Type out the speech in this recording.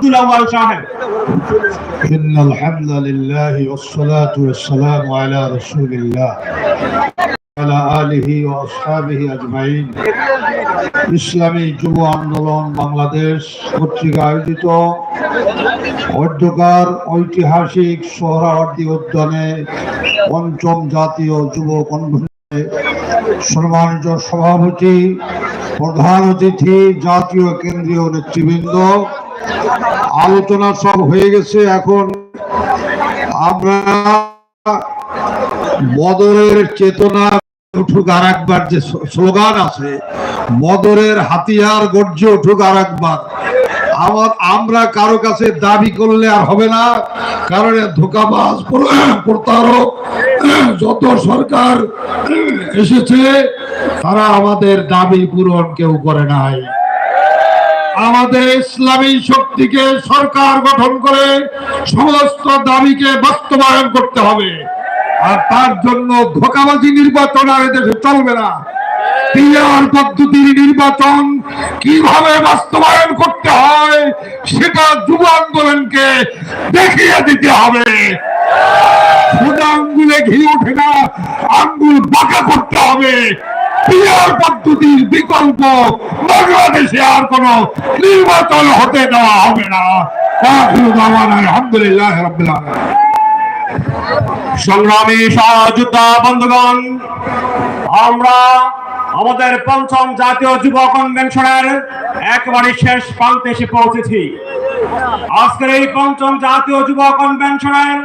আব্দুল আওয়াল সাহেব إن الحمد لله والصلاة والسلام على رسول الله على آله وأصحابه أجمعين ইসলামী যুব আন্দোলন বাংলাদেশ কর্তৃক আয়োজিত অধ্যকার ঐতিহাসিক সোহরাওয়ার্দী উদ্যানে পঞ্চম জাতীয় যুব কনভেনশনে সম্মানিত সভাপতি প্রধান অতিথি জাতীয় কেন্দ্রীয় নেতৃবৃন্দ আলোচনা সব হয়ে গেছে, এখন আমরা মদরের চেতনা উঠুক আর একবার যে স্লোগান আছে, মদরের হাতিয়ার গর্জে উঠুক আর একবার আমার, আমরা কারও কাছে দাবি করলে আর হবে না, কারণ ধোকাবাজ প্রতারক, যত সরকার এসেছে, তারা আমাদের দাবি পূরণ কেউ করে নাই। আমাদের ইসলামী শক্তিকে সরকার গঠন করে সমস্ত দাবিকে বাস্তবায়ন করতে হবে। আর তার জন্য ধোকাবাজি নির্বাচন আর এদেশে চলবে না। পিআর পদ্ধতির নির্বাচন কীভাবে বাস্তবায়ন করতে হয় সেটা যুব আন্দোলনকে দেখিয়ে দিতে হবে। আঙ্গুলে ঘি ওঠে না, আঙ্গুল বাঁকা করতে হবে। পিয়ার পদ্ধতির বিকল্প নির্বাচন হতে দেওয়া হবে না। আলহামদুলিল্লাহ সংগ্রামী সহযোদ্ধা বন্ধুগণ, আমরা আমাদের পঞ্চম জাতীয় যুব কনভেনশনের একেবারে শেষ প্রান্তে এসে পৌঁছেছি। আজকের এই পঞ্চম জাতীয় যুব কনভেনশনের